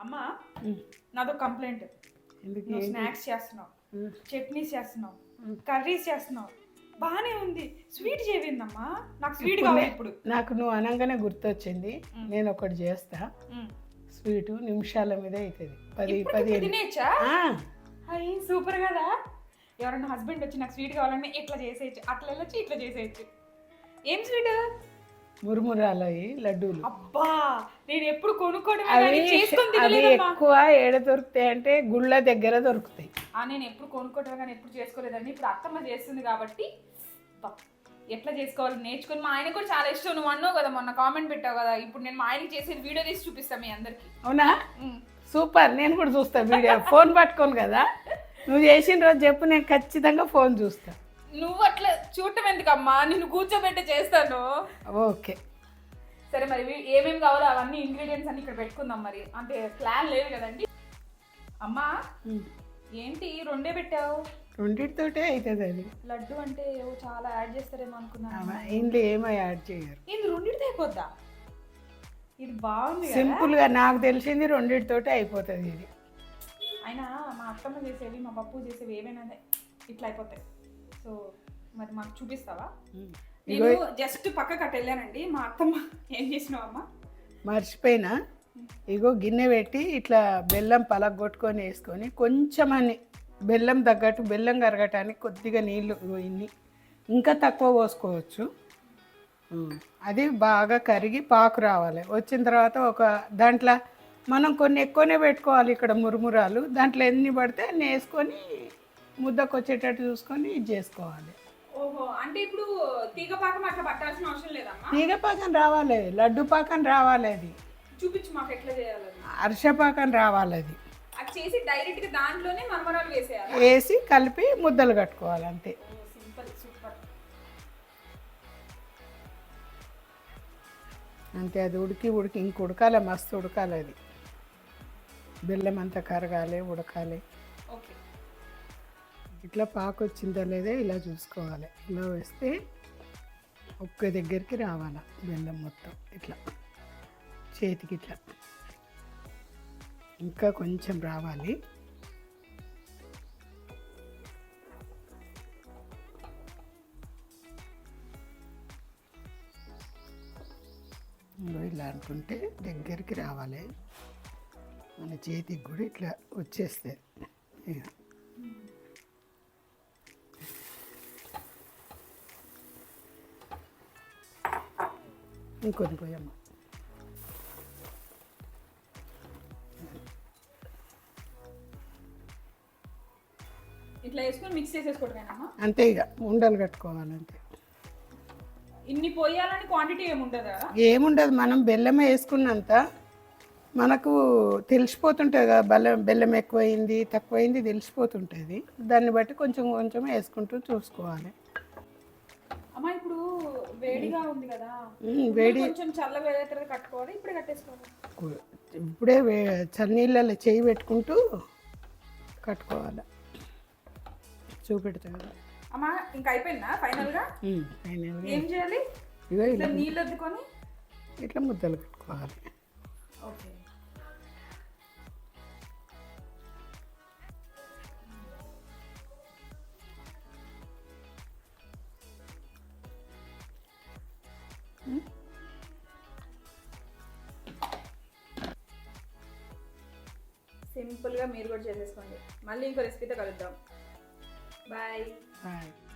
అమ్మా. నాదో కంప్లైంట్. నువ్వు? స్నాక్స్ చేస్తున్నావు. చట్నీస్ చేస్తున్నావు. కర్రీస్ చేస్తున్నావు. బాగానే ఉంది. స్వీట్ చేయిందమ్మా. నాకు స్వీట్ ఇప్పుడు కావాలి నే- ఇప్పుడు. నాకు నువ్వు అనగానే గుర్తొచ్చింది. నేను ఒకటి చేస్తా. స్వీటు నిమిషాల మీద అవుతుంది పది పదిహేను తినేచ్చా అయ్యి సూపర్ కదా. ఎవరన్నా హస్బెండ్ వచ్చి నాకు స్వీట్ కావాలంటే ఇట్లా చేసేయచ్చు. అట్లా వెళ్ళొచ్చు ఇట్లా చేసేయచ్చు. ఏం స్వీట్? మురుమురాలు అవి లడ్డూలు. అబ్బా! నేను ఎప్పుడు కొనుక్కోవడమే అవి ఎక్కువ ఏడ దొరుకుతాయి అంటే గుళ్ళ దగ్గర దొరుకుతాయి. నేను ఎప్పుడు కొనుక్కోవటమే కానీ ఎప్పుడు చేసుకోలేదండి. ఇప్పుడు అత్తమ్మ చేస్తుంది కాబట్టి ఎట్లా చేసుకోవాలి నేర్చుకొని మా ఆయన కూడా చాలా ఇష్టం. నువ్వు అన్నావు కదా మొన్న కామెంట్ పెట్టావు కదా ఇప్పుడు నేను మా ఆయనకి చేసేది వీడియో తీసి చూపిస్తాను మీ అందరికి. అవునా? సూపర్. నేను కూడా చూస్తా వీడియో. ఫోన్ పట్టుకోను కదా. నువ్వు చేసిన రోజు చెప్పు నేను ఖచ్చితంగా ఫోన్ చూస్తా. నువ్వు అట్లా చూడటం ఎందుకమ్మా? నిన్ను కూర్చోబెట్టి చేస్తాను. ఓకే. సరే మరి ఏమేమి కావాలో అవన్నీ ఇంగ్రీడియంట్స్ అన్ని ఇక్కడ పెట్టుకుందాం మరి. అంటే ప్లాన్ లేదు కదండి. అమ్మా. ఏంటి రెండే పెట్టావు? రెండింటితోటే అవుతుంది అది. లడ్డు అంటే ఏవో చాలా యాడ్ చేస్తారేమో అనుకున్నాను. అవ- ఇందులో ఏమో యాడ్ చేయరు. ఇది రెండింటితో అయిపోద్దా? ఇది బాగుంది సింపుల్గా నాకు తెలిసింది రెండింటితోటే అయిపోతుంది ఇది. అయినా మా అత్తమ్మ చేసేవి మా పప్పు చేసేవి ఏమైనా ఇట్లా అయిపోతాయి. సో మరి మాకు చూపిస్తావా. నేను జస్ట్ పక్కకి అటు వెళ్ళానండి. మా అత్తమ్మ ఏం చేసినావమ్మా? మర్చిపోయినా. ఇగో గిన్నె పెట్టి ఇట్లా బెల్లం పలగొట్టుకొని వేసుకొని కొంచెం అని బెల్లం తగ్గట్టు బెల్లం కరగటానికి కొద్దిగా నీళ్ళు ఇన్ని ఇంకా తక్కువ పోసుకోవచ్చు. అది బాగా కరిగి పాకు రావాలి. వచ్చిన తర్వాత ఒక దాంట్లో మనం కొన్ని ఎక్కువనే పెట్టుకోవాలి ఇక్కడ మురుమురాలు. దాంట్లో ఎన్ని పడితే అన్ని వేసుకొని ముద్దకు వచ్చేటట్టు చూసుకొని ఇది చేసుకోవాలి. అంటే ఇప్పుడు తీగ పాకం అట్లా పట్టాల్సిన అవసరం లేదమ్మా? తీగ పాకం రావాలి లడ్డు పాకం రావాలి అది. చూపించు మాకు ఎట్లా చేయాలని అర్షపాకం రావాలి అది. అది చేసి డైరెక్ట్గా దాంట్లోనే మరమరాలు వేసేయాలి? వేసి కలిపి ముద్దలు కట్టుకోవాలి అంతే. Simple super. అంతే అది ఉడికి ఉడికి ఇంక ఉడకాలి మస్తు ఉడకాలి అది. బెల్లం అంతా కరగాలి ఉడకాలి. ఇట్లా పాకు వచ్చిందా లేదా ఇలా చూసుకోవాలి. ఇలా వేస్తే ఒక్క దగ్గరికి రావాలా బెల్లం మొత్తం ఇట్లా. చేతికి ఇట్లా. ఇంకా కొంచెం రావాలి. ఇలా అనుకుంటే దగ్గరికి రావాలి. మన చేతికి కూడా ఇట్లా వచ్చేస్తే ఇక. ఇంకొని పోయమ్మ. ఇట్లా వేసుకొని మిక్స్ చేసేసుకోవటమేనమ్మా? అంతే ఇక ఉండలు కట్టుకోవాలి అంతే ఇన్ని పోయాలని క్వాంటిటీ ఏమి ఉండదు కదా ఏముండదు మనం బెల్లం వేసుకున్నంత మనకు తెలిసిపోతుంటుంది కదా బెల్లం బెల్లం ఎక్కువైంది తక్కువైంది తెలిసిపోతుంటుంది. దాన్ని బట్టి కొంచెం కొంచెం వేసుకుంటూ చూసుకోవాలి. అమ్మా ఇప్పుడు వేడిగా ఉంది కదా. వేడి. కొంచెం చల్ల తర్వాత కట్టుకోవాలి ఇప్పుడు కట్టేసుకోవాలి. ఇప్పుడే వే చన్నీళ్ళలో చేయి పెట్టుకుంటూ కట్టుకోవాలి. చూపెడతా కదా. అమ్మా ఇంకా అయిపోయిందా ఫైనల్ ఫైనల్గా ఏం చేయాలి? ఇట్లా నీళ్ళు అద్దుకొని? ఇట్లా ముద్దలు కట్టుకోవాలి. ఓకే. సింపుల్గా మీరు కూడా చేసేసుకోండి. మళ్ళీ ఇంకో రెసిపీతో కలుద్దాం. బాయ్. బాయ్.